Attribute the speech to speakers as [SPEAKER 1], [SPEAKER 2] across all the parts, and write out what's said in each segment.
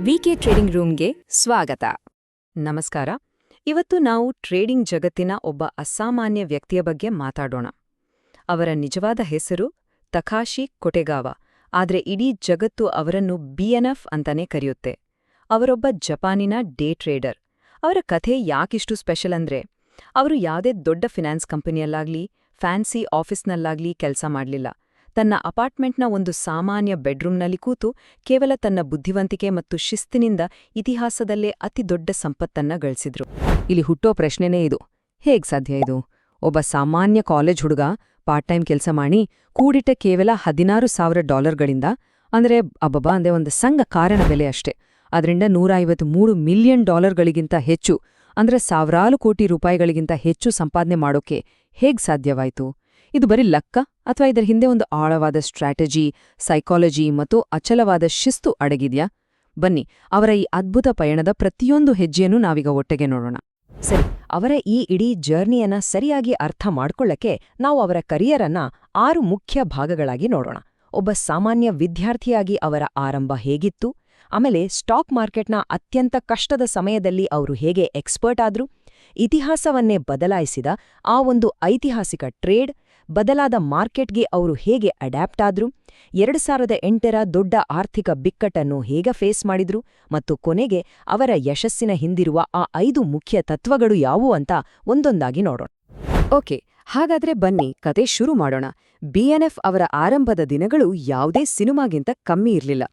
[SPEAKER 1] ವಿಕೆ trading ರೂಮ್ಗೆ ಸ್ವಾಗತ. ನಮಸ್ಕಾರ. ಇವತ್ತು ನಾವು ಟ್ರೇಡಿಂಗ್ ಜಗತ್ತಿನ ಒಬ್ಬ ಅಸಾಮಾನ್ಯ ವ್ಯಕ್ತಿಯ ಬಗ್ಗೆ ಮಾತಾಡೋಣ. ಅವರ ನಿಜವಾದ ಹೆಸರು ತಕಾಶಿ ಕೊಟೆಗಾವ. ಆದರೆ ಇಡೀ ಜಗತ್ತು ಅವರನ್ನು ಬಿಎನ್ಎಫ್ ಅಂತಾನೆ ಕರೆಯುತ್ತೆ. ಅವರೊಬ್ಬ ಜಪಾನಿನ ಡೇ ಟ್ರೇಡರ್. ಅವರ ಕಥೆ ಯಾಕಿಷ್ಟು ಸ್ಪೆಷಲ್ ಅಂದ್ರೆ, ಅವರು ಯಾವುದೇ ದೊಡ್ಡ ಫಿನಾನ್ಸ್ ಕಂಪನಿಯಲ್ಲಾಗ್ಲಿ, ಫ್ಯಾನ್ಸಿ ಆಫೀಸ್ನಲ್ಲಾಗ್ಲಿ ಕೆಲಸ ಮಾಡಲಿಲ್ಲ. ತನ್ನ ಅಪಾರ್ಟ್ಮೆಂಟ್ನ ಒಂದು ಸಾಮಾನ್ಯ ಬೆಡ್ರೂಮ್ನಲ್ಲಿ ಕೂತು ಕೇವಲ ತನ್ನ ಬುದ್ಧಿವಂತಿಕೆ ಮತ್ತು ಶಿಸ್ತಿನಿಂದ ಇತಿಹಾಸದಲ್ಲೇ ಅತಿ ದೊಡ್ಡ ಸಂಪತ್ತನ್ನ ಗಳಿಸಿದ್ರು. ಇಲ್ಲಿ ಹುಟ್ಟೋ ಪ್ರಶ್ನೆನೇ ಇದು. ಹೇಗ್ ಸಾಧ್ಯ ಇದು? ಒಬ್ಬ ಸಾಮಾನ್ಯ ಕಾಲೇಜ್ ಹುಡುಗ ಪಾರ್ಟ್ ಟೈಮ್ ಕೆಲಸ ಮಾಡಿ ಕೂಡಿಟ್ಟ ಕೇವಲ ಹದಿನಾರು ಸಾವಿರ ಡಾಲರ್ಗಳಿಂದ, ಅಂದ್ರೆ ಅಬ್ಬಬ್ಬ, ಅಂದರೆ ಒಂದು ಸಂಘ ಕಾರಣ ಬೆಲೆ ಅಷ್ಟೇ. ಅದರಿಂದ ನೂರ ಮೂರು ಮಿಲಿಯನ್ ಡಾಲರ್ಗಳಿಗಿಂತ ಹೆಚ್ಚು, ಅಂದರೆ ಸಾವಿರಾರು ಕೋಟಿ ರೂಪಾಯಿಗಳಿಗಿಂತ ಹೆಚ್ಚು ಸಂಪಾದನೆ ಮಾಡೋಕೆ ಹೇಗ್ ಸಾಧ್ಯವಾಯಿತು? ಇದು ಬರೀ ಲಕ್ಕ? ಅಥವಾ ಇದರ ಹಿಂದೆ ಒಂದು ಆಳವಾದ ಸ್ಟ್ರಾಟಜಿ, ಸೈಕಾಲಜಿ ಮತ್ತು ಅಚಲವಾದ ಶಿಸ್ತು ಅಡಗಿದ್ಯಾ? ಬನ್ನಿ, ಅವರ ಈ ಅದ್ಭುತ ಪಯಣದ ಪ್ರತಿಯೊಂದು ಹೆಜ್ಜೆಯನ್ನು ನಾವೀಗ ಒಟ್ಟಿಗೆ ನೋಡೋಣ. ಸರಿ, ಅವರ ಈ ಇಡೀ ಜರ್ನಿಯನ್ನ ಸರಿಯಾಗಿ ಅರ್ಥ ಮಾಡ್ಕೊಳ್ಳಕ್ಕೆ ನಾವು ಅವರ ಕರಿಯರನ್ನ ಆರು ಮುಖ್ಯ ಭಾಗಗಳಾಗಿ ನೋಡೋಣ. ಒಬ್ಬ ಸಾಮಾನ್ಯ ವಿದ್ಯಾರ್ಥಿಯಾಗಿ ಅವರ ಆರಂಭ ಹೇಗಿತ್ತು? ಆಮೇಲೆ ಸ್ಟಾಕ್ ಮಾರ್ಕೆಟ್ನ ಅತ್ಯಂತ ಕಷ್ಟದ ಸಮಯದಲ್ಲಿ ಅವರು ಹೇಗೆ ಎಕ್ಸ್ಪರ್ಟ್ ಆದ್ರು? ಇತಿಹಾಸವನ್ನೇ ಬದಲಾಯಿಸಿದ ಆ ಒಂದು ಐತಿಹಾಸಿಕ ಟ್ರೇಡ್ ಬದಲಾದ ಮಾರ್ಕೆಟ್ಗೆ ಅವರು ಹೇಗೆ ಅಡ್ಯಾಪ್ಟ್ ಆದ್ರು? ಎರಡು ಸಾವಿರದ ಎಂಟರ ದೊಡ್ಡ ಆರ್ಥಿಕ ಬಿಕ್ಕಟ್ಟನ್ನು ಹೇಗೆ ಫೇಸ್ ಮಾಡಿದ್ರು? ಮತ್ತು ಕೊನೆಗೆ ಅವರ ಯಶಸ್ಸಿನ ಹಿಂದಿರುವ ಆ ಐದು ಮುಖ್ಯ ತತ್ವಗಳು ಯಾವುವು ಅಂತ ಒಂದೊಂದಾಗಿ ನೋಡೋಣ. ಓಕೆ, ಹಾಗಾದ್ರೆ ಬನ್ನಿ, ಕತೆ ಶುರು ಮಾಡೋಣ. ಬಿಎನ್ಎಫ್ ಅವರ ಆರಂಭದ ದಿನಗಳು ಯಾವುದೇ ಸಿನಿಮಾಗಿಂತ ಕಮ್ಮಿ ಇರಲಿಲ್ಲ.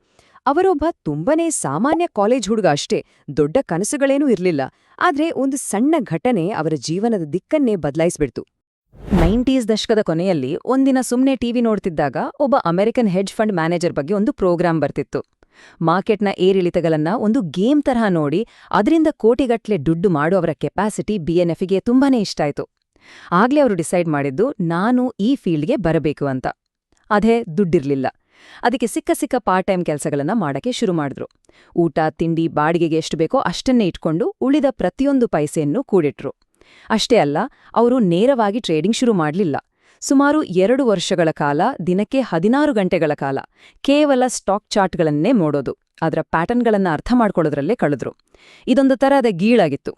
[SPEAKER 1] ಅವರೊಬ್ಬ ತುಂಬನೇ ಸಾಮಾನ್ಯ ಕಾಲೇಜ್ ಹುಡುಗ ಅಷ್ಟೇ, ದೊಡ್ಡ ಕನಸುಗಳೇನೂ ಇರಲಿಲ್ಲ. ಆದ್ರೆ ಒಂದು ಸಣ್ಣ ಘಟನೆ ಅವರ ಜೀವನದ ದಿಕ್ಕನ್ನೇ ಬದಲಾಯಿಸ್ಬಿಡ್ತು. ನೈಂಟೀಸ್ ದಶಕದ ಕೊನೆಯಲ್ಲಿ ಒಂದಿನ ಸುಮ್ನೆ ಟಿವಿ ನೋಡ್ತಿದ್ದಾಗ ಒಬ್ಬ ಅಮೆರಿಕನ್ ಹೆಡ್ಜ್ ಫಂಡ್ ಮ್ಯಾನೇಜರ್ ಬಗ್ಗೆ ಒಂದು ಪ್ರೋಗ್ರಾಂ ಬರ್ತಿತ್ತು. ಮಾರ್ಕೆಟ್ನ ಏರಿಳಿತಗಳನ್ನ ಒಂದು ಗೇಮ್ ತರಹ ನೋಡಿ ಅದರಿಂದ ಕೋಟಿಗಟ್ಲೆ ದುಡ್ಡು ಮಾಡೋ ಅವರ ಕೆಪಾಸಿಟಿ ಬಿಎನ್ಎಫ್ಗೆ ತುಂಬಾನೇ ಇಷ್ಟ ಆಯಿತು. ಆಗ್ಲೇ ಅವರು ಡಿಸೈಡ್ ಮಾಡಿದ್ದು, ನಾನು ಈ ಫೀಲ್ಡ್ಗೆ ಬರಬೇಕು ಅಂತ. ಅದೇ ದುಡ್ಡಿರ್ಲಿಲ್ಲ. ಅದಕ್ಕೆ ಸಿಕ್ಕ ಸಿಕ್ಕ ಪಾರ್ಟ್ ಟೈಮ್ ಕೆಲಸಗಳನ್ನ ಮಾಡಕ್ಕೆ ಶುರು ಮಾಡಿದ್ರು. ಊಟ, ತಿಂಡಿ, ಬಾಡಿಗೆಗೆ ಎಷ್ಟು ಬೇಕೋ ಅಷ್ಟನ್ನೇ ಇಟ್ಕೊಂಡು ಉಳಿದ ಪ್ರತಿಯೊಂದು ಪೈಸೆಯನ್ನು ಕೂಡಿಟ್ರು. ಅಷ್ಟೇ ಅಲ್ಲ, ಅವರು ನೇರವಾಗಿ ಟ್ರೇಡಿಂಗ್ ಶುರು ಮಾಡಲಿಲ್ಲ. ಸುಮಾರು ಎರಡು ವರ್ಷಗಳ ಕಾಲ, ದಿನಕ್ಕೆ ಹದಿನಾರು ಗಂಟೆಗಳ ಕಾಲ, ಕೇವಲ ಸ್ಟಾಕ್ ಚಾರ್ಟ್ಗಳನ್ನೇ ನೋಡೋದು, ಅದರ ಪ್ಯಾಟರ್ನ್ಗಳನ್ನು ಅರ್ಥ ಮಾಡ್ಕೊಳ್ಳೋದ್ರಲ್ಲೇ ಕಳೆದ್ರು. ಇದೊಂದು ತರಹದ ಗೀಳಾಗಿತ್ತು.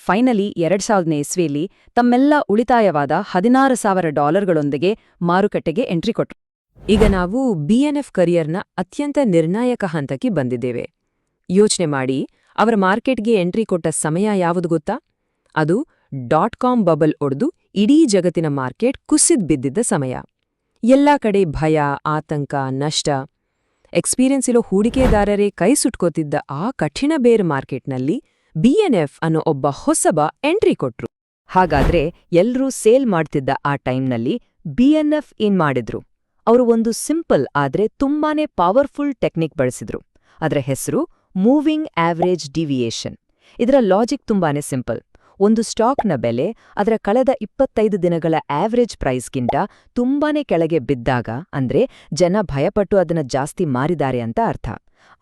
[SPEAKER 1] ಫೈನಲಿ ಎರಡ್ ಸಾವಿರದನೇ ಇಸ್ವಿಯಲ್ಲಿ ತಮ್ಮೆಲ್ಲ ಉಳಿತಾಯವಾದ ಹದಿನಾರು ಸಾವಿರ ಡಾಲರ್ಗಳೊಂದಿಗೆ ಮಾರುಕಟ್ಟೆಗೆ ಎಂಟ್ರಿ ಕೊಟ್ರು. ಈಗ ನಾವು ಬಿಎನ್ಎಫ್ ಕರಿಯರ್ನ ಅತ್ಯಂತ ನಿರ್ಣಾಯಕ ಹಂತಕ್ಕೆ ಬಂದಿದ್ದೇವೆ. ಯೋಚನೆ ಮಾಡಿ, ಅವರ ಮಾರ್ಕೆಟ್ಗೆ ಎಂಟ್ರಿ ಕೊಟ್ಟ ಸಮಯ ಯಾವುದು ಗೊತ್ತಾ? ಅದು ಡಾಟ್ ಕಾಮ್ ಬಬಲ್ ಒಡೆದು ಇಡೀ ಜಗತ್ತಿನ ಮಾರ್ಕೆಟ್ ಕುಸಿದ್ ಬಿದ್ದಿದ್ದ ಸಮಯ. ಎಲ್ಲಾ ಕಡೆ ಭಯ, ಆತಂಕ, ನಷ್ಟ. ಎಕ್ಸ್ಪೀರಿಯನ್ಸ್ ಇರೋ ಹೂಡಿಕೆದಾರರೇ ಕೈ ಸುಟ್ಕೋತಿದ್ದ ಆ ಕಠಿಣ ಬೇರ್ ಮಾರ್ಕೆಟ್ನಲ್ಲಿ ಬಿಎನ್ಎಫ್ ಅನ್ನೋ ಒಬ್ಬ ಹೊಸಬ ಎಂಟ್ರಿ ಕೊಟ್ರು. ಹಾಗಾದ್ರೆ ಎಲ್ರೂ ಸೇಲ್ ಮಾಡ್ತಿದ್ದ ಆ ಟೈಮ್ನಲ್ಲಿ ಬಿಎನ್ಎಫ್ ಏನ್ ಮಾಡಿದ್ರು? ಅವರು ಒಂದು ಸಿಂಪಲ್ ಆದ್ರೆ ತುಂಬಾನೇ ಪವರ್ಫುಲ್ ಟೆಕ್ನಿಕ್ ಬಳಸಿದ್ರು. ಅದರ ಹೆಸರು ಮೂವಿಂಗ್ ಆವರೇಜ್ ಡಿವಿಯೇಷನ್. ಇದರ ಲಾಜಿಕ್ ತುಂಬಾನೇ ಸಿಂಪಲ್. ಒಂದು ಸ್ಟಾಕ್ನ ಬೆಲೆ ಅದರ ಕಳೆದ ಇಪ್ಪತ್ತೈದು ದಿನಗಳ ಆವರೇಜ್ ಪ್ರೈಸ್ಗಿಂತ ತುಂಬಾನೇ ಕೆಳಗೆ ಬಿದ್ದಾಗ ಅಂದ್ರೆ ಜನ ಭಯಪಟ್ಟು ಅದನ್ನ ಜಾಸ್ತಿ ಮಾರಿದ್ದಾರೆ ಅಂತ ಅರ್ಥ.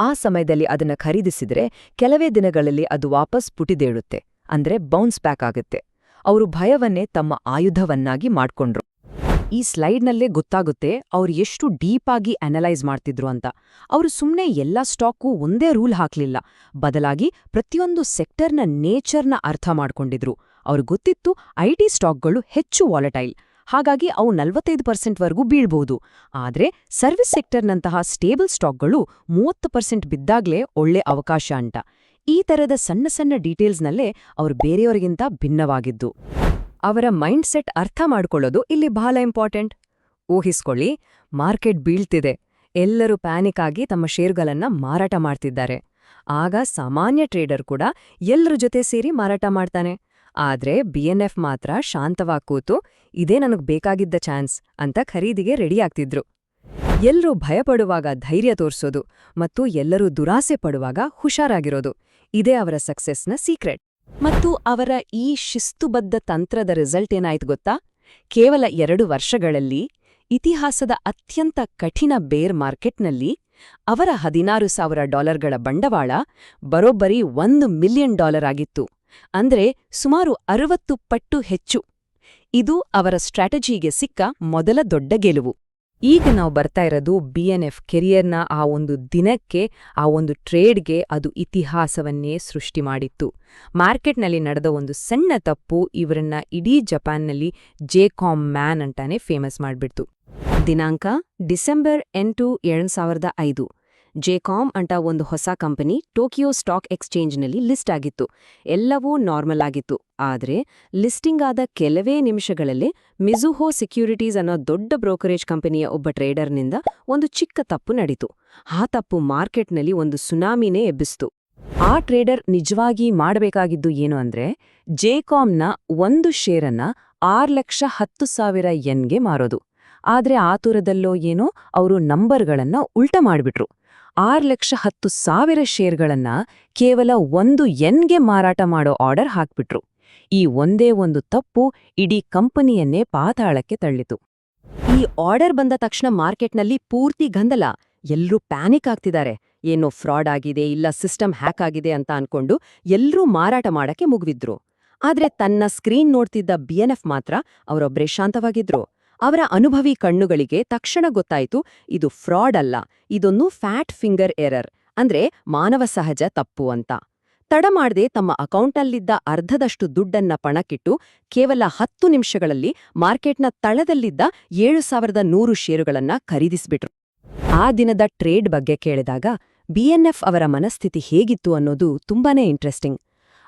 [SPEAKER 1] ಆ ಸಮಯದಲ್ಲಿ ಅದನ್ನ ಖರೀದಿಸಿದ್ರೆ ಕೆಲವೇ ದಿನಗಳಲ್ಲಿ ಅದು ವಾಪಸ್ ಪುಟಿದೇಳುತ್ತೆ, ಅಂದ್ರೆ ಬೌನ್ಸ್ ಬ್ಯಾಕ್ ಆಗುತ್ತೆ. ಅವರು ಭಯವನ್ನೇ ತಮ್ಮ ಆಯುಧವನ್ನಾಗಿ ಮಾಡ್ಕೊಂಡ್ರು. ಈ ಸ್ಲೈಡ್ನಲ್ಲೇ ಗೊತ್ತಾಗುತ್ತೆ ಅವ್ರು ಎಷ್ಟು ಡೀಪಾಗಿ ಅನಲೈಸ್ ಮಾಡ್ತಿದ್ರು ಅಂತ. ಅವರು ಸುಮ್ಮನೆ ಎಲ್ಲ ಸ್ಟಾಕು ಒಂದೇ ರೂಲ್ ಹಾಕ್ಲಿಲ್ಲ. ಬದಲಾಗಿ ಪ್ರತಿಯೊಂದು ಸೆಕ್ಟರ್ನ ನೇಚರ್ನ ಅರ್ಥ ಮಾಡ್ಕೊಂಡಿದ್ರು. ಅವ್ರು ಗೊತ್ತಿತ್ತು ಐಟಿ ಸ್ಟಾಕ್ಗಳು ಹೆಚ್ಚು ವಾಲಟೈಲ್. ಹಾಗಾಗಿ ಅವು ನಲ್ವತ್ತೈದು ಪರ್ಸೆಂಟ್ವರೆಗೂ ಬೀಳ್ಬೋದು. ಆದ್ರೆ ಸರ್ವಿಸ್ ಸೆಕ್ಟರ್ನಂತಹ ಸ್ಟೇಬಲ್ ಸ್ಟಾಕ್ಗಳು ಮೂವತ್ತು ಪರ್ಸೆಂಟ್ ಬಿದ್ದಾಗ್ಲೇ ಒಳ್ಳೆ ಅವಕಾಶ ಅಂತ. ಈ ತರದ ಸಣ್ಣ ಸಣ್ಣ ಡೀಟೇಲ್ಸ್ನಲ್ಲೇ ಅವರು ಬೇರೆಯವರಿಗಿಂತ ಭಿನ್ನವಾಗಿದ್ದು. ಅವರ ಮೈಂಡ್ಸೆಟ್ ಅರ್ಥ ಮಾಡ್ಕೊಳ್ಳೋದು ಇಲ್ಲಿ ಬಹಳ ಇಂಪಾರ್ಟೆಂಟ್. ಊಹಿಸ್ಕೊಳ್ಳಿ, ಮಾರ್ಕೆಟ್ ಬೀಳ್ತಿದೆ. ಎಲ್ಲರೂ ಪ್ಯಾನಿಕ್ ಆಗಿ ತಮ್ಮ ಷೇರ್ಗಳನ್ನ ಮಾರಾಟ ಮಾಡ್ತಿದ್ದಾರೆ. ಆಗ ಸಾಮಾನ್ಯ ಟ್ರೇಡರ್ ಕೂಡ ಎಲ್ಲರ ಜೊತೆ ಸೇರಿ ಮಾರಾಟ ಮಾಡ್ತಾನೆ. ಆದ್ರೆ ಬಿಎನ್ಎಫ್ ಮಾತ್ರ ಶಾಂತವಾಗಿ ಕೂತು, ಇದೇ ನನಗೆ ಬೇಕಾಗಿದ್ದ ಚಾನ್ಸ್ ಅಂತ ಖರೀದಿಗೆ ರೆಡಿಯಾಗ್ತಿದ್ರು ಎಲ್ಲರೂ ಭಯಪಡುವಾಗ ಧೈರ್ಯ ತೋರಿಸೋದು ಮತ್ತು ಎಲ್ಲರೂ ದುರಾಸೆ ಪಡುವಾಗ ಹುಷಾರಾಗಿರೋದು. ಇದೇ ಅವರ ಸಕ್ಸೆಸ್ನ ಸೀಕ್ರೆಟ್. ಮತ್ತು ಅವರ ಈ ಶಿಸ್ತುಬದ್ಧ ತಂತ್ರದ ರಿಸಲ್ಟ್ ಏನಾಯ್ತು ಗೊತ್ತಾ? ಕೇವಲ ಎರಡು ವರ್ಷಗಳಲ್ಲಿ ಇತಿಹಾಸದ ಅತ್ಯಂತ ಕಠಿಣ ಬೇರ್ ಮಾರ್ಕೆಟ್ನಲ್ಲಿ ಅವರ ಹದಿನಾರು ಸಾವಿರ ಡಾಲರ್ಗಳ ಬಂಡವಾಳ ಬರೋಬ್ಬರಿ ಒಂದು ಮಿಲಿಯನ್ ಡಾಲರ್ ಆಗಿತ್ತು. ಅಂದ್ರೆ ಸುಮಾರು ಅರವತ್ತು ಪಟ್ಟು ಹೆಚ್ಚು. ಇದು ಅವರ ಸ್ಟ್ರಾಟಜಿಗೆ ಸಿಕ್ಕ ಮೊದಲ ದೊಡ್ಡ ಗೆಲುವು. ಈಗ ನಾವು ಬರ್ತಾ ಇರೋದು ಬಿ ಎನ್ ಎಫ್ ಕೆರಿಯರ್ನ ಆ ಒಂದು ದಿನಕ್ಕೆ, ಆ ಒಂದು ಟ್ರೇಡ್ಗೆ ಅದು ಇತಿಹಾಸವನ್ನೇ ಸೃಷ್ಟಿ ಮಾಡಿತ್ತು. ಮಾರ್ಕೆಟ್ನಲ್ಲಿ ನಡೆದ ಒಂದು ಸಣ್ಣ ತಪ್ಪು ಇವರನ್ನ ಇಡೀ ಜಪಾನ್ನಲ್ಲಿ ಜೇಕಾಮ್ ಮ್ಯಾನ್ ಅಂತಾನೆ ಫೇಮಸ್ ಮಾಡ್ಬಿಡ್ತು. ದಿನಾಂಕ ಡಿಸೆಂಬರ್ ಎಂಟು, ಎರಡು ಸಾವಿರದ ಐದು. ಜೇಕಾಮ್ ಅಂತ ಒಂದು ಹೊಸ ಕಂಪನಿ ಟೋಕಿಯೋ ಸ್ಟಾಕ್ ಎಕ್ಸ್ಚೇಂಜ್ನಲ್ಲಿ ಲಿಸ್ಟ್ ಆಗಿತ್ತು. ಎಲ್ಲವೂ ನಾರ್ಮಲ್ ಆಗಿತ್ತು. ಆದರೆ ಲಿಸ್ಟಿಂಗ್ ಆದ ಕೆಲವೇ ನಿಮಿಷಗಳಲ್ಲಿ ಮಿಜುಹೋ ಸೆಕ್ಯೂರಿಟೀಸ್ ಅನ್ನೋ ದೊಡ್ಡ ಬ್ರೋಕರೇಜ್ ಕಂಪನಿಯ ಒಬ್ಬ ಟ್ರೇಡರ್ನಿಂದ ಒಂದು ಚಿಕ್ಕ ತಪ್ಪು ನಡೀತು. ಆ ತಪ್ಪು ಮಾರ್ಕೆಟ್ನಲ್ಲಿ ಒಂದು ಸುನಾಮಿನೇ ಎಬ್ಬಿಸ್ತು. ಆ ಟ್ರೇಡರ್ ನಿಜವಾಗಿ ಮಾಡಬೇಕಾಗಿದ್ದು ಏನು ಅಂದ್ರೆ ಜೇಕಾಮ್ನ ಒಂದು ಷೇರನ್ನ ಆರು ಲಕ್ಷ ಹತ್ತು ಸಾವಿರ ಎನ್ಗೆ ಮಾರೋದು. ಆದ್ರೆ ಆತುರದಲ್ಲೋ ಏನೋ ಅವರು ನಂಬರ್ಗಳನ್ನ ಉಲ್ಟ ಮಾಡ್ಬಿಟ್ರು. ಆರು ಲಕ್ಷ ಹತ್ತು ಸಾವಿರ ಶೇರ್ಗಳನ್ನ ಕೇವಲ ಒಂದು ಎನ್ಗೆ ಮಾರಾಟ ಮಾಡೋ ಆರ್ಡರ್ ಹಾಕ್ಬಿಟ್ರು. ಈ ಒಂದೇ ಒಂದು ತಪ್ಪು ಇಡೀ ಕಂಪನಿಯನ್ನೇ ಪಾತಾಳಕ್ಕೆ ತಳ್ಳಿತು. ಈ ಆರ್ಡರ್ ಬಂದ ತಕ್ಷಣ ಮಾರ್ಕೆಟ್ನಲ್ಲಿ ಪೂರ್ತಿ ಗಂದಲ ಎಲ್ಲರೂ ಪ್ಯಾನಿಕ್ ಆಗ್ತಿದ್ದಾರೆ. ಏನೋ ಫ್ರಾಡ್ ಆಗಿದೆ ಇಲ್ಲ ಸಿಸ್ಟಮ್ ಹ್ಯಾಕ್ ಆಗಿದೆ ಅಂತ ಅನ್ಕೊಂಡು ಎಲ್ಲರೂ ಮಾರಾಟ ಮಾಡಕ್ಕೆ ಮುಗಿದ್ರು ಆದ್ರೆ ತನ್ನ ಸ್ಕ್ರೀನ್ ನೋಡ್ತಿದ್ದ ಬಿಎನ್ಎಫ್ ಮಾತ್ರ ಅವರೊಬ್ಬರೇ ಶಾಂತವಾಗಿದ್ರು. ಅವರ ಅನುಭವಿ ಕಣ್ಣುಗಳಿಗೆ ತಕ್ಷಣ ಗೊತ್ತಾಯಿತು, ಇದು ಫ್ರಾಡ್ ಅಲ್ಲ, ಇದೊಂದು ಫ್ಯಾಟ್ ಫಿಂಗರ್ ಎರರ್, ಅಂದ್ರೆ ಮಾನವ ಸಹಜ ತಪ್ಪು ಅಂತ. ತಡ ಮಾಡದೆ ತಮ್ಮ ಅಕೌಂಟಲ್ಲಿದ್ದ ಅರ್ಧದಷ್ಟು ದುಡ್ಡನ್ನ ಪಣಕ್ಕಿಟ್ಟು ಕೇವಲ ಹತ್ತು ನಿಮಿಷಗಳಲ್ಲಿ ಮಾರ್ಕೆಟ್ನ ತಳದಲ್ಲಿದ್ದ ಏಳು ಸಾವಿರದ ನೂರು ಷೇರುಗಳನ್ನ ಖರೀದಿಸ್ಬಿಟ್ರು. ಆ ದಿನದ ಟ್ರೇಡ್ ಬಗ್ಗೆ ಕೇಳಿದಾಗ ಬಿಎನ್ಎಫ್ ಅವರ ಮನಸ್ಥಿತಿ ಹೇಗಿತ್ತು ಅನ್ನೋದು ತುಂಬಾನೇ ಇಂಟ್ರೆಸ್ಟಿಂಗ್.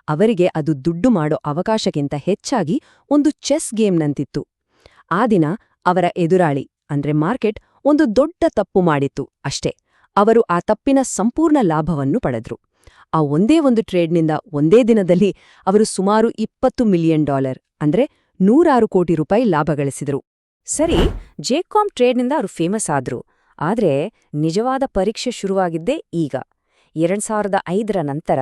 [SPEAKER 1] ಅವರಿಗೆ ಅದು ದುಡ್ಡು ಮಾಡೋ ಅವಕಾಶಕ್ಕಿಂತ ಹೆಚ್ಚಾಗಿ ಒಂದು ಚೆಸ್ ಗೇಮ್ನಂತಿತ್ತು. ಆ ದಿನ ಅವರ ಎದುರಾಳಿ, ಅಂದ್ರೆ ಮಾರ್ಕೆಟ್, ಒಂದು ದೊಡ್ಡ ತಪ್ಪು ಮಾಡಿತ್ತು ಅಷ್ಟೇ. ಅವರು ಆ ತಪ್ಪಿನ ಸಂಪೂರ್ಣ ಲಾಭವನ್ನು ಪಡೆದ್ರು. ಆ ಒಂದೇ ಒಂದು ಟ್ರೇಡ್ನಿಂದ ಒಂದೇ ದಿನದಲ್ಲಿ ಅವರು ಸುಮಾರು ಇಪ್ಪತ್ತು ಮಿಲಿಯನ್ ಡಾಲರ್, ಅಂದ್ರೆ ನೂರಾರು ಕೋಟಿ ರೂಪಾಯಿ ಲಾಭ ಗಳಿಸಿದರು. ಸರಿ ಜೇಕಾಮ್ ಟ್ರೇಡ್ನಿಂದ ಅವರು ಫೇಮಸ್ ಆದ್ರು. ಆದ್ರೆ ನಿಜವಾದ ಪರೀಕ್ಷೆ ಶುರುವಾಗಿದ್ದೇ ಈಗ. ಎರಡ್ ಸಾವಿರದ ಐದರ ನಂತರ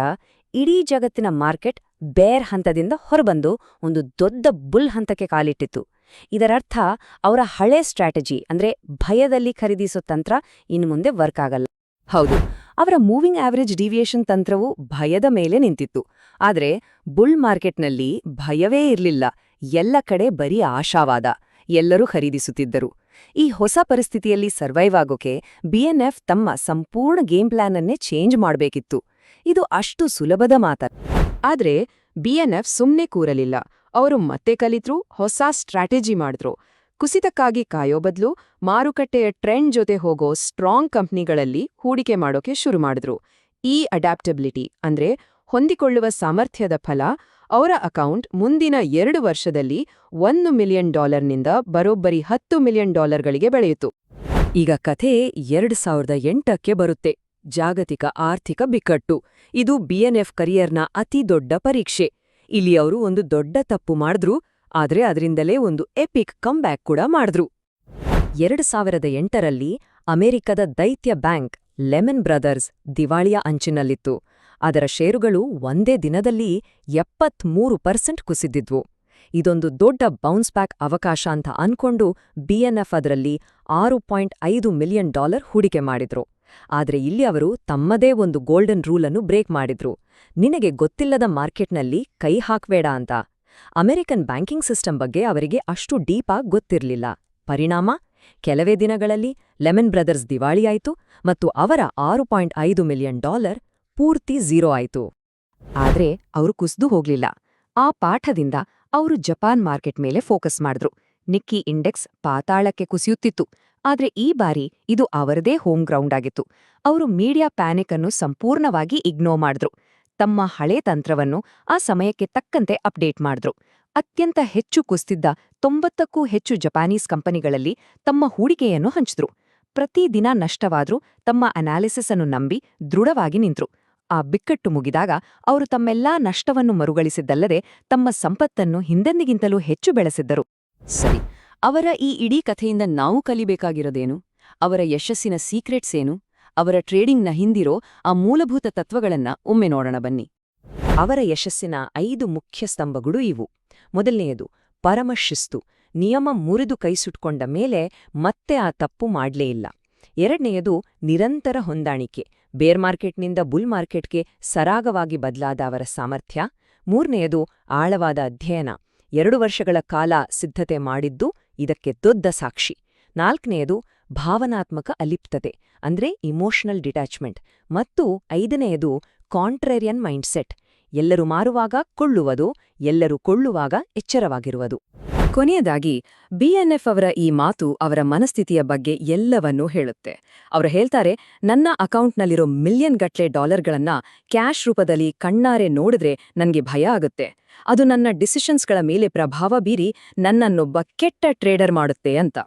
[SPEAKER 1] ಇಡೀ ಜಗತ್ತಿನ ಮಾರ್ಕೆಟ್ ಬೇರ್ ಹಂತದಿಂದ ಹೊರಬಂದು ಒಂದು ದೊಡ್ಡ ಬುಲ್ ಹಂತಕ್ಕೆ ಕಾಲಿಟ್ಟಿತ್ತು. ಇದರರ್ಥ, ಅವರ ಹಳೆ ಸ್ಟ್ರಾಟಜಿ, ಅಂದ್ರೆ ಭಯದಲ್ಲಿ ಖರೀದಿಸೋ ತಂತ್ರ ಇನ್ನು ಮುಂದೆ ವರ್ಕ್ ಆಗಲ್ಲ. ಹೌದು, ಅವರ ಮೂವಿಂಗ್ ಆವರೇಜ್ ಡಿವಿಯೇಷನ್ ತಂತ್ರವು ಭಯದ ಮೇಲೆ ನಿಂತಿತ್ತು. ಆದರೆ ಬುಲ್ ಮಾರ್ಕೆಟ್ನಲ್ಲಿ ಭಯವೇ ಇರಲಿಲ್ಲ. ಎಲ್ಲ ಕಡೆ ಬರೀ ಆಶಾವಾದ, ಎಲ್ಲರೂ ಖರೀದಿಸುತ್ತಿದ್ದರು. ಈ ಹೊಸ ಪರಿಸ್ಥಿತಿಯಲ್ಲಿ ಸರ್ವೈವ್ ಆಗೋಕೆ ಬಿಎನ್ಎಫ್ ತಮ್ಮ ಸಂಪೂರ್ಣ ಗೇಮ್ ಪ್ಲಾನ್ ಅನ್ನೇ ಚೇಂಜ್ ಮಾಡಬೇಕಿತ್ತು. ಇದು ಅಷ್ಟು ಸುಲಭದ ಮಾತ. ಆದರೆ ಬಿಎನ್ಎಫ್ ಸುಮ್ಮನೆ ಕೂರಲಿಲ್ಲ. ಅವರು ಮತ್ತೆ ಕಲಿತ್ರು, ಹೊಸ ಸ್ಟ್ರಾಟಜಿ ಮಾಡಿದ್ರು. ಕುಸಿತಕ್ಕಾಗಿ ಕಾಯೋ ಬದಲು ಮಾರುಕಟ್ಟೆಯ ಟ್ರೆಂಡ್ ಜೊತೆ ಹೋಗೋ ಸ್ಟ್ರಾಂಗ್ ಕಂಪ್ನಿಗಳಲ್ಲಿ ಹೂಡಿಕೆ ಮಾಡೋಕೆ ಶುರು ಮಾಡಿದ್ರು. ಈ ಅಡ್ಯಾಪ್ಟಬಿಲಿಟಿ ಅಂದ್ರೆ ಹೊಂದಿಕೊಳ್ಳುವ ಸಾಮರ್ಥ್ಯದ ಫಲ ಅವರ ಅಕೌಂಟ್ ಮುಂದಿನ ಎರಡು ವರ್ಷದಲ್ಲಿ ಒಂದು ಮಿಲಿಯನ್ ಡಾಲರ್ನಿಂದ ಬರೋಬ್ಬರಿ ಹತ್ತು ಮಿಲಿಯನ್ ಡಾಲರ್ಗಳಿಗೆ ಬೆಳೆಯಿತು. ಈಗ ಕಥೆ ಎರಡು ಸಾವಿರದ ಎಂಟಕ್ಕೆ ಬರುತ್ತೆ. ಜಾಗತಿಕ ಆರ್ಥಿಕ ಬಿಕ್ಕಟ್ಟು. ಇದು ಬಿಎನ್ಎಫ್ ಕರಿಯರ್ನ ಅತಿ ದೊಡ್ಡ ಪರೀಕ್ಷೆ. ಇಲ್ಲಿ ಅವರು ಒಂದು ದೊಡ್ಡ ತಪ್ಪು ಮಾಡಿದ್ರು, ಆದ್ರೆ ಅದರಿಂದಲೇ ಒಂದು ಎಪಿಕ್ ಕಂಬ್ಯಾಕ್ ಕೂಡ ಮಾಡಿದ್ರು. ಎರಡು ಸಾವಿರದ ಎಂಟರಲ್ಲಿ ಅಮೆರಿಕದ ದೈತ್ಯ ಬ್ಯಾಂಕ್ ಲೆಮನ್ ಬ್ರದರ್ಸ್ ದಿವಾಳಿಯ ಅಂಚಿನಲ್ಲಿತ್ತು. ಅದರ ಷೇರುಗಳು ಒಂದೇ ದಿನದಲ್ಲಿ ಎಪ್ಪತ್ಮೂರು ಪರ್ಸೆಂಟ್ ಕುಸಿದಿದ್ವು. ಇದೊಂದು ದೊಡ್ಡ ಬೌನ್ಸ್ ಬ್ಯಾಕ್ ಅವಕಾಶ ಅಂತ ಅನ್ಕೊಂಡು ಬಿಎನ್ಎಫ್ ಅದರಲ್ಲಿ ಆರು ಪಾಯಿಂಟ್ ಐದು ಮಿಲಿಯನ್ ಡಾಲರ್ ಹೂಡಿಕೆ ಮಾಡಿದ್ರು. ಆದ್ರೆ ಇಲ್ಲಿ ಅವರು ತಮ್ಮದೇ ಒಂದು ಗೋಲ್ಡನ್ ರೂಲನ್ನು ಬ್ರೇಕ್ ಮಾಡಿದ್ರು. ನಿನಗೆ ಗೊತ್ತಿಲ್ಲದ ಮಾರ್ಕೆಟ್ನಲ್ಲಿ ಕೈ ಹಾಕ್ಬೇಡ ಅಂತ. ಅಮೆರಿಕನ್ ಬ್ಯಾಂಕಿಂಗ್ ಸಿಸ್ಟಮ್ ಬಗ್ಗೆ ಅವರಿಗೆ ಅಷ್ಟು ಡೀಪಾಗ್ ಗೊತ್ತಿರಲಿಲ್ಲ. ಪರಿಣಾಮ? ಕೆಲವೇ ದಿನಗಳಲ್ಲಿ ಲೆಮನ್ ಬ್ರದರ್ಸ್ ದಿವಾಳಿಯಾಯಿತು ಮತ್ತು ಅವರ ಆರು ಪಾಯಿಂಟ್ ಐದು ಮಿಲಿಯನ್ ಡಾಲರ್ ಪೂರ್ತಿ ಝೀರೋ ಆಯಿತು. ಆದರೆ ಅವರು ಕುಸ್ದು ಹೋಗ್ಲಿಲ್ಲ. ಆ ಪಾಠದಿಂದ ಅವರು ಜಪಾನ್ ಮಾರ್ಕೆಟ್ ಮೇಲೆ ಫೋಕಸ್ ಮಾಡಿದ್ರು. ನಿಕ್ಕಿ ಇಂಡೆಕ್ಸ್ ಪಾತಾಳಕ್ಕೆ ಕುಸಿಯುತ್ತಿತ್ತು. ಆದ್ರೆ ಈ ಬಾರಿ ಇದು ಅವರದೇ ಹೋಮ್ ಗ್ರೌಂಡ್ ಆಗಿತ್ತು. ಅವರು ಮೀಡಿಯಾ ಪ್ಯಾನಿಕ್ ಅನ್ನು ಸಂಪೂರ್ಣವಾಗಿ ಇಗ್ನೋ ಮಾಡಿದ್ರು. ತಮ್ಮ ಹಳೆ ತಂತ್ರವನ್ನು ಆ ಸಮಯಕ್ಕೆ ತಕ್ಕಂತೆ ಅಪ್ಡೇಟ್ ಮಾಡಿದ್ರು. ಅತ್ಯಂತ ಹೆಚ್ಚು ಕುಸ್ತಿದ್ದ ತೊಂಬತ್ತಕ್ಕೂ ಹೆಚ್ಚು ಜಪಾನೀಸ್ ಕಂಪನಿಗಳಲ್ಲಿ ತಮ್ಮ ಹೂಡಿಕೆಯನ್ನು ಹಂಚಿದ್ರು. ಪ್ರತಿದಿನ ನಷ್ಟವಾದ್ರೂ ತಮ್ಮ ಅನಾಲಿಸಿಸ್ ಅನ್ನು ನಂಬಿ ದೃಢವಾಗಿ ನಿಂತ್ರು. ಆ ಬಿಕ್ಕಟ್ಟು ಮುಗಿದಾಗ ಅವರು ತಮ್ಮೆಲ್ಲಾ ನಷ್ಟವನ್ನು ಮರುಗಳಿಸಿದ್ದಲ್ಲದೆ ತಮ್ಮ ಸಂಪತ್ತನ್ನು ಹಿಂದೆಂದಿಗಿಂತಲೂ ಹೆಚ್ಚು ಬೆಳೆಸಿದ್ದರು. ಸರಿ ಅವರ ಈ ಇಡೀ ಕಥೆಯಿಂದ ನಾವು ಕಲಿಬೇಕಾಗಿರೋದೇನು? ಅವರ ಯಶಸ್ಸಿನ ಸೀಕ್ರೆಟ್ಸ್ ಏನು? ಅವರ ಟ್ರೇಡಿಂಗ್ನ ಹಿಂದಿರೋ ಆ ಮೂಲಭೂತ ತತ್ವಗಳನ್ನ ಒಮ್ಮೆ ನೋಡೋಣ ಬನ್ನಿ. ಅವರ ಯಶಸ್ಸಿನ ಐದು ಮುಖ್ಯ ಸ್ತಂಭಗಳು ಇವು. ಮೊದಲನೆಯದು ಪರಮಶಿಸ್ತು ನಿಯಮ ಮುರಿದು ಕೈಸುಟ್ಕೊಂಡ ಮೇಲೆ ಮತ್ತೆ ಆ ತಪ್ಪು ಮಾಡ್ಲೇ ಇಲ್ಲ. ಎರಡನೆಯದು, ನಿರಂತರ ಹೊಂದಾಣಿಕೆ. ಬೇರ್ ಮಾರ್ಕೆಟ್ನಿಂದ ಬುಲ್ ಮಾರ್ಕೆಟ್ಗೆ ಸರಾಗವಾಗಿ ಬದಲಾದ ಅವರ ಸಾಮರ್ಥ್ಯ. ಮೂರನೆಯದು, ಆಳವಾದ ಅಧ್ಯಯನ. ಎರಡು ವರ್ಷಗಳ ಕಾಲ ಸಿದ್ಧತೆ ಮಾಡಿದ್ದು ಇದಕ್ಕೆ ದೊಡ್ಡ ಸಾಕ್ಷಿ. ನಾಲ್ಕನೆಯದು ಭಾವನಾತ್ಮಕ ಅಲಿಪ್ತತೆ, ಅಂದ್ರೆ ಇಮೋಷನಲ್ ಡಿಟ್ಯಾಚ್ಮೆಂಟ್ ಮತ್ತು ಐದನೆಯದು ಕಾಂಟ್ರೇರಿಯನ್ ಮೈಂಡ್ಸೆಟ್ ಎಲ್ಲರೂ ಮಾರುವಾಗ ಕೊಳ್ಳುವುದು, ಎಲ್ಲರೂ ಕೊಳ್ಳುವಾಗ ಎಚ್ಚರವಾಗಿರುವುದು. ಕೊನೆಯದಾಗಿ ಬಿಎನ್ಎಫ್ ಅವರ ಈ ಮಾತು ಅವರ ಮನಸ್ಥಿತಿಯ ಬಗ್ಗೆ ಎಲ್ಲವನ್ನೂ ಹೇಳುತ್ತೆ. ಅವರು ಹೇಳ್ತಾರೆ, ನನ್ನ ಅಕೌಂಟ್ನಲ್ಲಿರೋ ಮಿಲಿಯನ್ ಗಟ್ಲೆ ಡಾಲರ್ಗಳನ್ನ ಕ್ಯಾಶ್ ರೂಪದಲ್ಲಿ ಕಣ್ಣಾರೆ ನೋಡಿದ್ರೆ ನನಗೆ ಭಯ ಆಗುತ್ತೆ. ಅದು ನನ್ನ ಡಿಸಿಷನ್ಸ್ಗಳ ಮೇಲೆ ಪ್ರಭಾವ ಬೀರಿ ನನ್ನನ್ನೊಬ್ಬ ಕೆಟ್ಟ ಟ್ರೇಡರ್ ಮಾಡುತ್ತೆ ಅಂತ.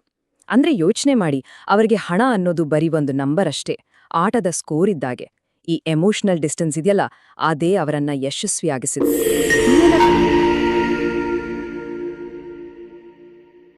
[SPEAKER 1] ಅಂದ್ರೆ ಯೋಚನೆ ಮಾಡಿ, ಅವರಿಗೆ ಹಣ ಅನ್ನೋದು ಬರೀ ಒಂದು ನಂಬರ್ ಅಷ್ಟೇ, ಆಟದ ಸ್ಕೋರ್ ಇದ್ದಾಗೆ. ಈ ಎಮೋಷನಲ್ ಡಿಸ್ಟೆನ್ಸ್ ಇದೆಯಲ್ಲ, ಅದೇ ಅವರನ್ನ ಯಶಸ್ವಿಯಾಗಿಸಿದೆ.